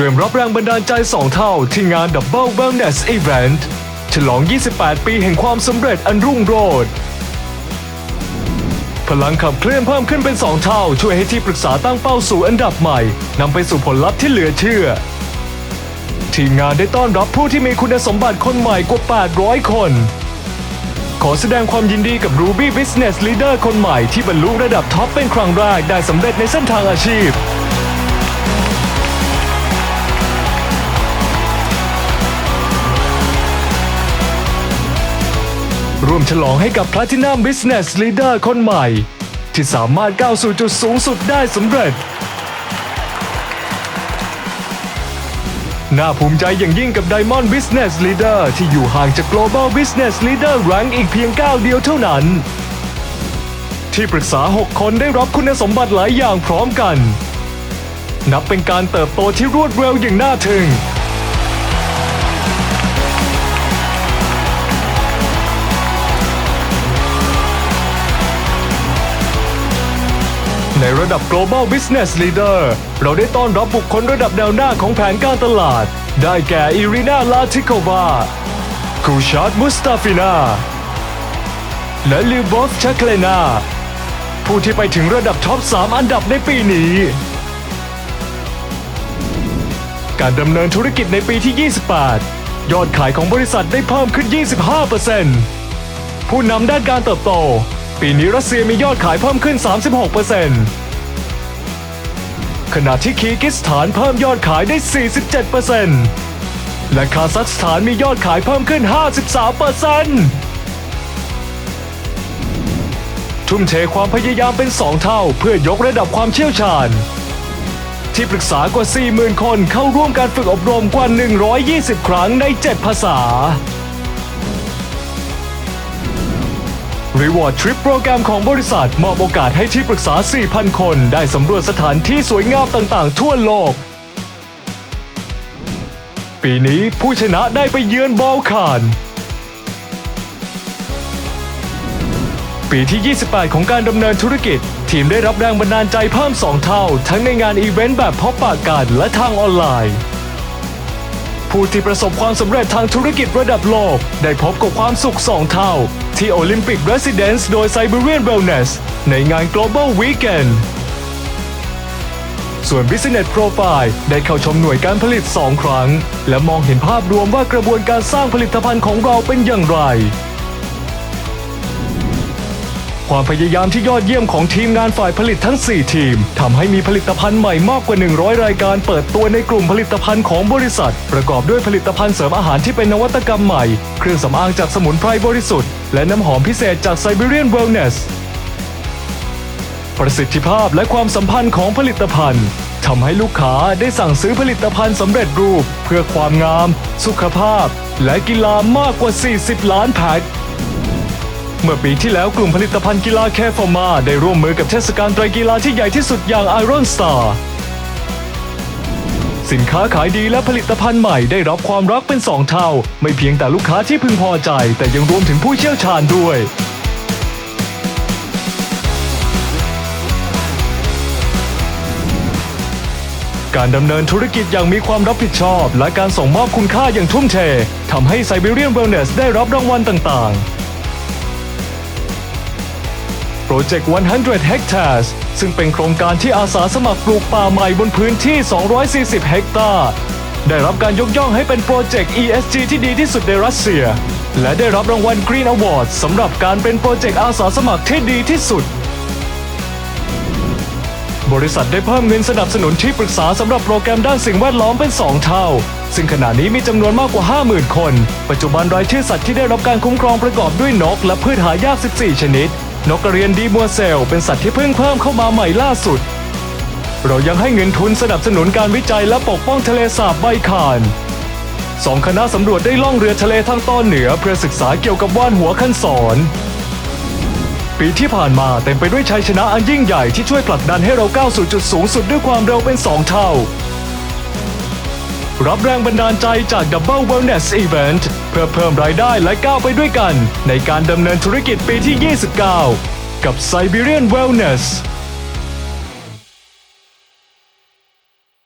ตรียมรับแรงบันดาลใจ 2 เท่าที่งาน Double Wellness Event ฉลอง 28 ปีแห่งความสำเร็จอันรุ่งโรจน์พลังขับเคลื่อนเพิ่มขึ้นเป็น 2 เท่า ช่วยให้ที่ปรึกษาตั้งเป้าสู่อันดับใหม่นำไปสู่ผลลัพธ์ที่เหลือเชื่อ ทีมงานได้ต้อนรับผู้ที่มีคุณสมบัติคนใหม่กว่า 800 คน ขอแสดงความยินดีกับ Ruby Business Leader คนใหม่ที่บรรลุระดับท็อปเป็นครั้งแรกได้สำเร็จในเส้นทางอาชีพ ร่วมฉลองให้กับ Platinum Business Leader คนใหม่ ที่สามารถก้าวสู่จุดสูงสุดได้สำเร็จ น่าภูมิใจอย่างยิ่งกับ Diamond Business Leader ที่อยู่ห่างจาก Global Business Leader Rank อีกเพียงก้าวเดียวเท่านั้น ที่ปรึกษา 6 คนได้รับคุณสมบัติหลายอย่างพร้อมกัน นับเป็นการเติบโตที่รวดเร็วอย่างน่าทึ่ง ระดับ global business leader เราได้ต้อนรับบุคคลระดับแนวหน้าของแผนการตลาด ได้แก่อิรินาลาทิโควาคูชาร์ดมุสตาฟินาและลิวบอฟชาเคลนาผู้ที่ไปถึงระดับท็อป 3 อันดับในปีนี้ การดำเนินธุรกิจในปีที่ 28 ยอดขายของบริษัทได้เพิ่มขึ้น 25%ผู้นำด้านการเติบโต ปีนี้รัสเซียมียอดขายเพิ่มขึ้น 36%ขณะที่คีกิสถานเพิ่มยอดขายได้ 47%และคาซัคสถานมียอดขายเพิ่มขึ้น 53%ทุ่มเทความพยายามเป็น 2 เท่าเพื่อยกระดับความเชี่ยวชาญ ที่ปรึกษากว่า 40,000 คนเข้าร่วมการฝึกอบรมกว่า 120 ครั้งใน 7 ภาษา Reward Trip โปรแกรมของบริษัทมอบโอกาสให้ที่ปรึกษา 4,000 คน ได้สำรวจสถานที่สวยงามต่างๆ ทั่วโลก ปีนี้ผู้ชนะได้ไปเยือนบอลคานปีที่ 28 ของการดำเนินธุรกิจ ทีมได้รับแรงบันดาลใจเพิ่ม 2 เท่า ทั้งในงานอีเวนต์แบบพบปะกันและทางออนไลน์ ผู้ที่ประสบความสำเร็จทางธุรกิจระดับโลก ได้พบกับความสุข 2 เท่า ที่โอลิมปิก Residence โดย Siberian Wellness ในงาน Global Weekend ส่วน Business Profile ได้เข้าชมหน่วยการผลิต 2 ครั้ง และมองเห็นภาพรวมว่ากระบวนการสร้างผลิตภัณฑ์ของเราเป็นอย่างไร ความพยายามที่ยอดเยี่ยมของทีมงานฝ่ายผลิตทั้ง 4 ทีมทำให้มีผลิตภัณฑ์ใหม่มากกว่า 100 รายการเปิดตัวในกลุ่มผลิตภัณฑ์ของบริษัท ประกอบด้วยผลิตภัณฑ์เสริมอาหารที่เป็นนวัตกรรมใหม่ เครื่องสำอางจากสมุนไพรบริสุทธิ์ และน้ำหอมพิเศษจาก Siberian Wellness ประสิทธิภาพและความสัมพันธ์ของผลิตภัณฑ์ทำให้ลูกค้าได้สั่งซื้อผลิตภัณฑ์สำเร็จรูป เพื่อความงาม สุขภาพ และกีฬามากกว่า 40 ล้านแพ็ค มื่อปีที่แล้วกลุ่มผลิตภัณฑ์กีฬาแคฟอร์มา ได้ร่วมมือกับเทศกาลไตรกีฬาที่ใหญ่ที่สุดอย่าง Iron Star สินค้าขายดีและผลิตภัณฑ์ใหม่ได้รับความรักเป็น 2 เท่า ไม่เพียงแต่ลูกค้าที่พึงพอใจ แต่ยังรวมถึงผู้เชี่ยวชาญด้วย การดำเนินธุรกิจอย่างมีความรับผิดชอบ และการส่งมอบคุณค่าอย่างทุ่มเททำให้ Siberian Wellness ได้รับรางวัลต่างๆ โปรเจกต์100 Hectares ซึ่งเป็นโครงการที่อาสาสมัครปลูกป่าใหม่บนพื้นที่ 240 เฮกตาร์ ได้รับการยกย่องให้เป็นโปรเจกต์ ESG ที่ดีที่สุดในรัสเซีย และได้รับรางวัล Green Award สำหรับการเป็นโปรเจกต์อาสาสมัครที่ดีที่สุดบริษัทได้เพิ่มเงินสนับสนุนที่ปรึกษาสำหรับโปรแกรมด้านสิ่งแวดล้อมเป็น 2 เท่า ซึ่งขณะนี้มีจำนวนมากกว่า 50,000 คน ปัจจุบันรายชื่อสัตว์ที่ได้รับการคุ้มครองประกอบด้วยนก และพืชหายาก 14 ชนิด นกกระเรียนดีมัวเซลเป็นสัตว์ที่เพิ่งเพิ่มเข้ามาใหม่ล่าสุด เรายังให้เงินทุนสนับสนุนการวิจัยและปกป้องทะเลสาบใบคานสองคณะสำรวจได้ล่องเรือทะเลทางตอนเหนือเพื่อศึกษาเกี่ยวกับว่านหัวขั้นสอนปีที่ผ่านมาเต็มไปด้วยชัยชนะอันยิ่งใหญ่ที่ช่วยผลักดันให้เราก้าวสู่จุดสูงสุดด้วยความเร็วเป็น2เท่า รับแรงบันดาลใจจาก Double Wellness Event เพื่อเพิ่มรายได้และก้าวไปด้วยกัน ในการดำเนินธุรกิจปีที่ 29 กับ Siberian Wellness